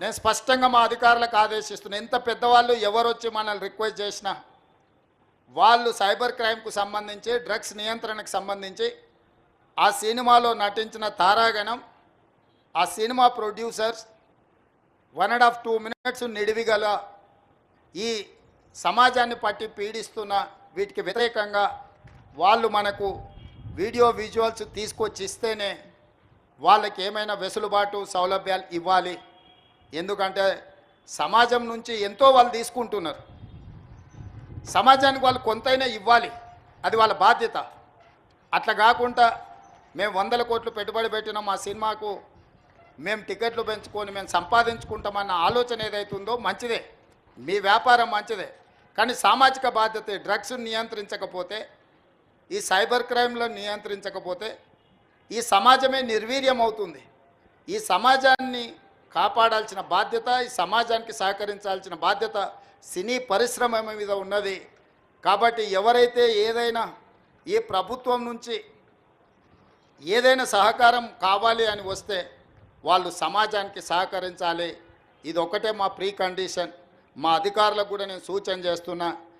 నేను స్పష్టంగా మా అధికారులకు ఆదేశిస్తున్నా ఎంత పెద్దవాళ్ళు ఎవరు వచ్చి మనల్ని రిక్వెస్ట్ చేసినా వాళ్ళు సైబర్ క్రైమ్కు సంబంధించి డ్రగ్స్ నియంత్రణకు సంబంధించి ఆ సినిమాలో నటించిన తారాగణం ఆ cinema producers one and half two minutes నిడివిగల ఈ సమాజాన్ని పట్టి పీడిస్తున్న వీటికి వ్యతిరేకంగా వాళ్ళు మనకు వీడియో విజువల్స్ తీసుకొచ్చి ఇస్తేనే వాళ్ళకి ఏమైనా వెసులుబాటు సౌలభ్యాలు ఇవ్వాలి. ఎందుకంటే సమాజం నుంచి ఎంతో వాళ్ళు తీసుకుంటున్నారు. సమాజానికి వాళ్ళు కొంతైనా ఇవ్వాలి. అది వాళ్ళ బాధ్యత. అట్లా కాకుండా మేము వందల కోట్లు పెట్టుబడి పెట్టిన మా సినిమాకు. మేము టికెట్లు పెంచుకొని మేము సంపాదించుకుంటామన్న ఆలోచన ఏదైతుందో మంచిదే. మీ వ్యాపారం మంచిదే. కానీ సామాజిక బాధ్యత డ్రగ్స్ నియంత్రించకపోతే ఈ సైబర్ క్రైమ్లను నియంత్రించకపోతే ఈ సమాజమే నిర్వీర్యం అవుతుంది ఈ సమాజాన్ని కాపాడాల్సిన బాధ్యత ఈ సమాజానికి సహకరించాల్సిన బాధ్యత సినీ పరిశ్రమ మీద ఉన్నది. కాబట్టి ఎవరైతే ఏదైనా ఈ ప్రభుత్వం నుంచి ఏదైనా సహకారం కావాలి అని వస్తే వాళ్ళు సమాజానికి సహకరించాలి. ఇది ఒకటే మా ప్రీ కండిషన్. మా అధికారులకు కూడా నేను సూచన చేస్తున్నా.